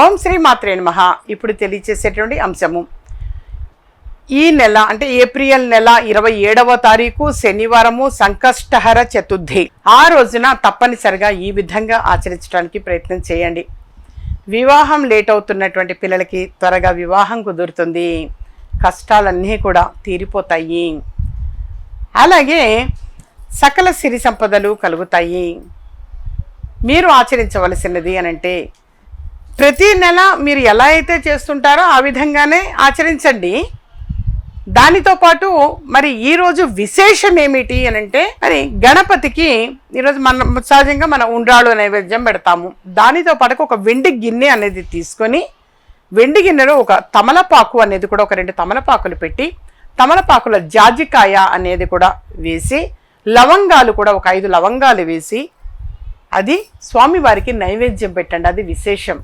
ఓం శ్రీ మాత్రే నమ. ఇప్పుడు తెలియచేసేటువంటి అంశము. ఈ నెల అంటే ఏప్రిల్ నెల ఇరవై ఏడవ తారీఖు శనివారము సంకష్టహర చతుర్థి. ఆ రోజున తప్పనిసరిగా ఈ విధంగా ఆచరించడానికి ప్రయత్నం చేయండి. వివాహం లేట్ అవుతున్నటువంటి పిల్లలకి త్వరగా వివాహం కుదురుతుంది. కష్టాలన్నీ కూడా తీరిపోతాయి. అలాగే సకల సిరి సంపదలు కలుగుతాయి. మీరు ఆచరించవలసినది అని అంటే ప్రతి నెల మీరు ఎలా అయితే చేస్తుంటారో ఆ విధంగానే ఆచరించండి. దానితో పాటు మరి ఈరోజు విశేషం ఏమిటి అని అంటే మరి గణపతికి ఈరోజు మనం సహజంగా మనం ఉండ్రాళ్ళు నైవేద్యం పెడతాము. దానితో పాటు ఒక వెండి గిన్నె అనేది తీసుకొని వెండి గిన్నెలో ఒక తమలపాకు అనేది కూడా ఒక రెండు తమలపాకులు పెట్టి తమలపాకుల జాజికాయ అనేది కూడా వేసి లవంగాలు కూడా ఒక ఐదు లవంగాలు వేసి అది స్వామివారికి నైవేద్యం పెట్టండి. అది విశేషం.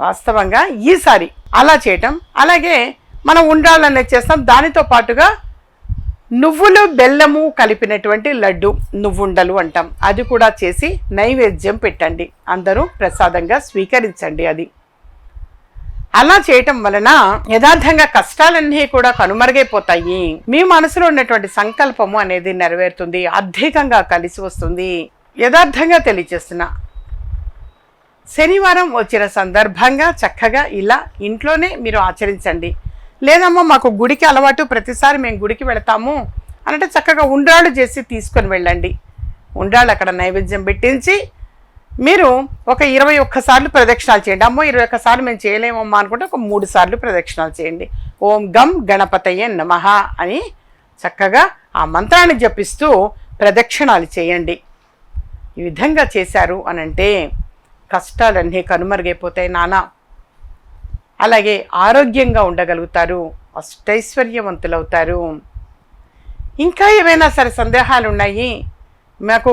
వాస్తవంగా ఈసారి అలా చేయటం. అలాగే మనం ఉండాలని చేస్తాం దానితో పాటుగా నువ్వులు బెల్లము కలిపినటువంటి లడ్డు నువ్వుండలు అంటాం. అది కూడా చేసి నైవేద్యం పెట్టండి. అందరూ ప్రసాదంగా స్వీకరించండి అది. అలా చేయటం వలన యథార్థంగా కష్టాలన్నీ కూడా కనుమరుగైపోతాయి. మీ మనసులో ఉన్నటువంటి సంకల్పము అనేది నెరవేరుతుంది. అధికంగా కలిసి వస్తుంది. యథార్థంగా తెలియజేస్తున్నా. శనివారం వచ్చిన సందర్భంగా చక్కగా ఇలా ఇంట్లోనే మీరు ఆచరించండి. లేదమ్మా మాకు గుడికి అలవాటు ప్రతిసారి మేము గుడికి వెళతాము అనంటే చక్కగా ఉండ్రాళ్ళు చేసి తీసుకొని వెళ్ళండి. ఉండ్రాళ్ళు అక్కడ నైవేద్యం పెట్టించి మీరు ఒక ఇరవై ఒక్కసార్లు ప్రదక్షిణాలు చేయండి. అమ్మో ఇరవై ఒక్కసార్లు మేము చేయలేమమ్మా అనుకుంటే ఒక మూడు సార్లు ప్రదక్షిణాలు చేయండి. ఓం గం గణపతయ్య నమః అని చక్కగా ఆ మంత్రాన్ని జపిస్తూ ప్రదక్షిణాలు చేయండి. ఈ విధంగా చేశారు అనంటే కష్టాలన్నీ కనుమరుగైపోతాయి నానా. అలాగే ఆరోగ్యంగా ఉండగలుగుతారు అష్టైశ్వర్యవంతులవుతారు. ఇంకా ఏమైనా సరే సందేహాలు ఉన్నాయి మాకు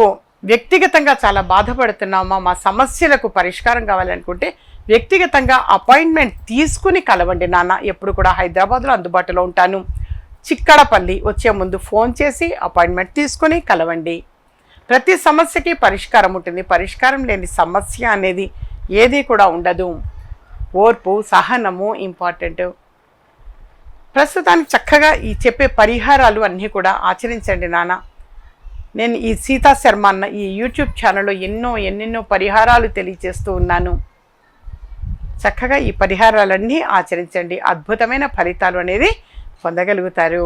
వ్యక్తిగతంగా చాలా బాధపడుతున్నామా? మా సమస్యలకు పరిష్కారం కావాలనుకుంటే వ్యక్తిగతంగా అపాయింట్మెంట్ తీసుకుని కలవండి నాన్న ఎప్పుడు కూడా హైదరాబాద్లో అందుబాటులో ఉంటాను. చిక్కడపల్లి వచ్చే ముందు ఫోన్ చేసి అపాయింట్మెంట్ తీసుకుని కలవండి. ప్రతి సమస్యకి పరిష్కారం ఉంటుంది. పరిష్కారం లేని సమస్య అనేది ఏది కూడా ఉండదు. ఓర్పు సహనము ఇంపార్టెంట్ ప్రస్తుతానికి చక్కగా ఈ చెప్పే పరిహారాలు అన్నీ కూడా ఆచరించండి నాన్న. నేను ఈ సీతా శర్మ అన్న ఈ యూట్యూబ్ ఛానల్లో ఎన్నో ఎన్నెన్నో పరిహారాలు తెలియజేస్తూ ఉన్నాను. చక్కగా ఈ పరిహారాలన్నీ ఆచరించండి. అద్భుతమైన ఫలితాలు అనేది పొందగలుగుతారు.